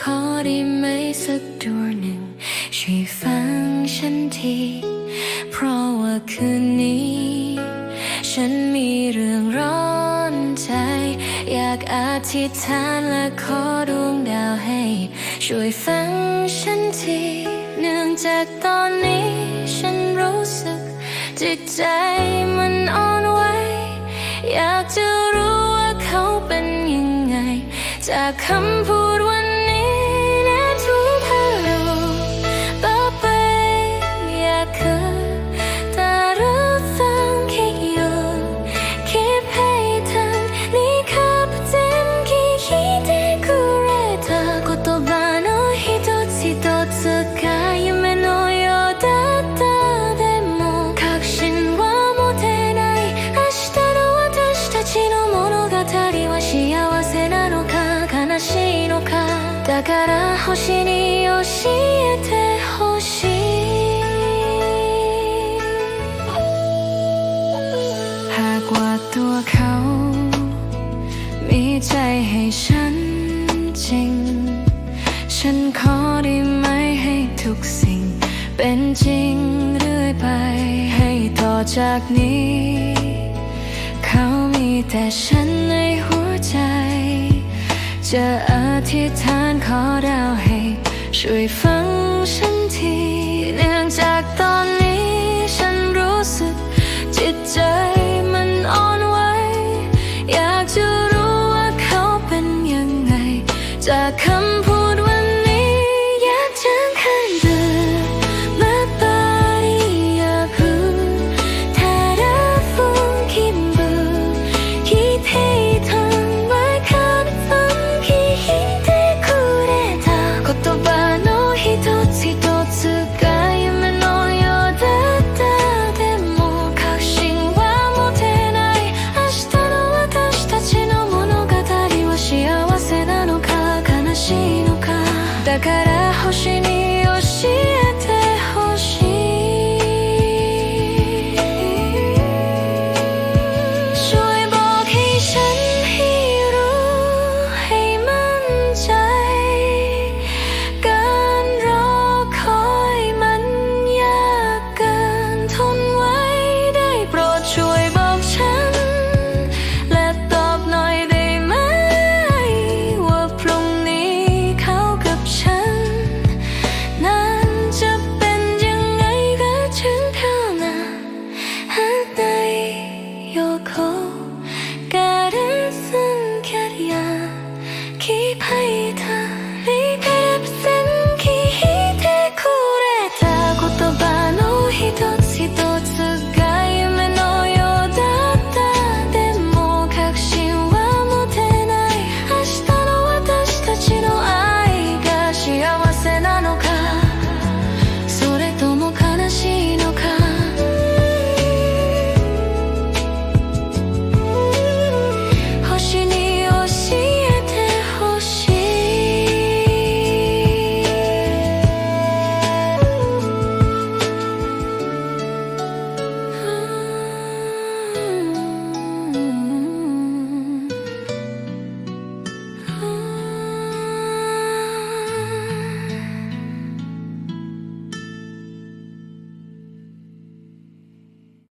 ขอได้ไหมสักดวงหนึ่ง ช่วยฟังฉันที เพราะว่าคืนนี้ ฉันมีเรื่องร้อนใจ อยากอธิษฐานและขอดวงดาวให้ ช่วยฟังฉันที เนื่องจากตอนนี้ ฉันรู้สึกจิตใจมันอ่อนไหวอยากจะรู้ว่าเขาเป็นยังไง จากคำพูดวัน だから星に教えてほしいหากว่าตัวเขา มีใจให้ฉันจริง ฉันขอได้ไหมให้ทุกสิ่ง เป็นจริงเรื่อยไป ให้ต่อจากนี้ เขามีแต่ฉันในหัวใจ จะอธิษฐานขอดาวให้ ช่วยฟังฉันที เนื่องจากตอนนี้ฉันรู้สึกจิตใจ